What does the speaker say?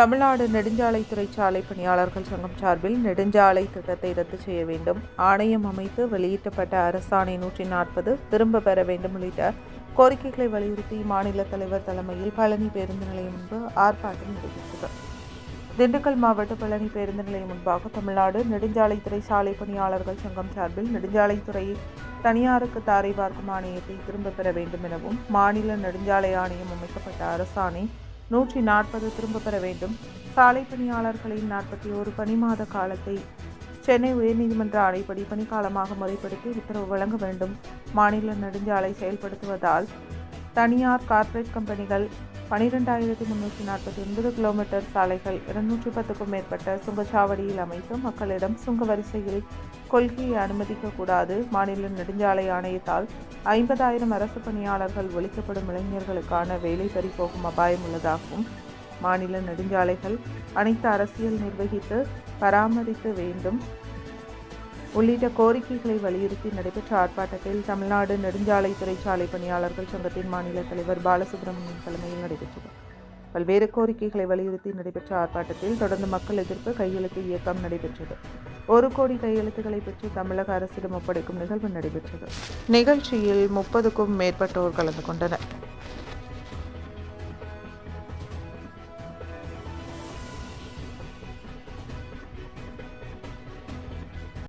தமிழ்நாடு நெடுஞ்சாலைத்துறை சாலை பணியாளர்கள் சங்கம் சார்பில் நெடுஞ்சாலை திட்டத்தை ரத்து செய்ய வேண்டும். ஆணையம் அமைத்து வெளியிட்டப்பட்ட அரசாணை நூற்றி நாற்பது திரும்ப பெற வேண்டும் உள்ளிட்ட கோரிக்கைகளை வலியுறுத்தி மாநில தலைவர் தலைமையில் பழனி பேருந்து நிலையம் முன்பு ஆர்ப்பாட்டம் நடைபெற்றது. திண்டுக்கல் மாவட்ட பழனி பேருந்து நிலையம் முன்பாக தமிழ்நாடு நெடுஞ்சாலைத்துறை சாலை பணியாளர்கள் சங்கம் சார்பில் நெடுஞ்சாலைத்துறை தனியாருக்கு தாரை பார்க்கும் ஆணையத்தை திரும்ப பெற வேண்டும் எனவும் மாநில நெடுஞ்சாலை ஆணையம் அமைக்கப்பட்ட அரசாணை நூற்றி நாற்பது திரும்ப பெற வேண்டும். சாலை பணியாளர்களின் நாற்பத்தி ஒரு பணிமாத காலத்தை சென்னை உயர்நீதிமன்ற ஆணைப்படி பணிக்காலமாக முறைப்படுத்தி உத்தரவு வழங்க வேண்டும். மாநில நெடுஞ்சாலை செயல்படுத்துவதால் தனியார் கார்ப்பரேட் கம்பெனிகள் பனிரெண்டாயிரத்தி முன்னூற்றி நாற்பத்தி ஒன்பது கிலோமீட்டர் சாலைகள் இருநூற்றி பத்துக்கும் மேற்பட்ட சுங்கச்சாவடியில் அமைத்து மக்களிடம் சுங்க வரிசையில் கொள்கையை அனுமதிக்கக்கூடாது மாநில நெடுஞ்சாலை ஆணையத்தால் ஐம்பதாயிரம் அரசு பணியாளர்கள் ஒழிக்கப்படும் இளைஞர்களுக்கான வேலை பறிபோகும் அபாயம் உள்ளதாகவும் மாநில நெடுஞ்சாலைகள் அனைத்து அரசியல் நிர்வகித்து பராமரிக்க வேண்டும். உள்ளிட்ட கோரிக்கைகளை வலியுறுத்தி நடைபெற்ற ஆர்ப்பாட்டத்தில் தமிழ்நாடு நெடுஞ்சாலை சாலை பணியாளர்கள் சங்கத்தின் மாநில தலைவர் பாலசுப்ரமணியன் தலைமையில் நடைபெற்றது. பல்வேறு கோரிக்கைகளை வலியுறுத்தி நடைபெற்ற ஆர்ப்பாட்டத்தில் தொடர்ந்து மக்கள் எதிர்ப்பு கையெழுத்து இயக்கம் நடைபெற்றது. ஒரு கோடி கையெழுத்துக்களை பெற்று தமிழக அரசிடம் ஒப்படைக்கும் நிகழ்வு நடைபெற்றது. நிகழ்ச்சியில் முப்பதுக்கும் மேற்பட்டோர் கலந்து கொண்டனர்.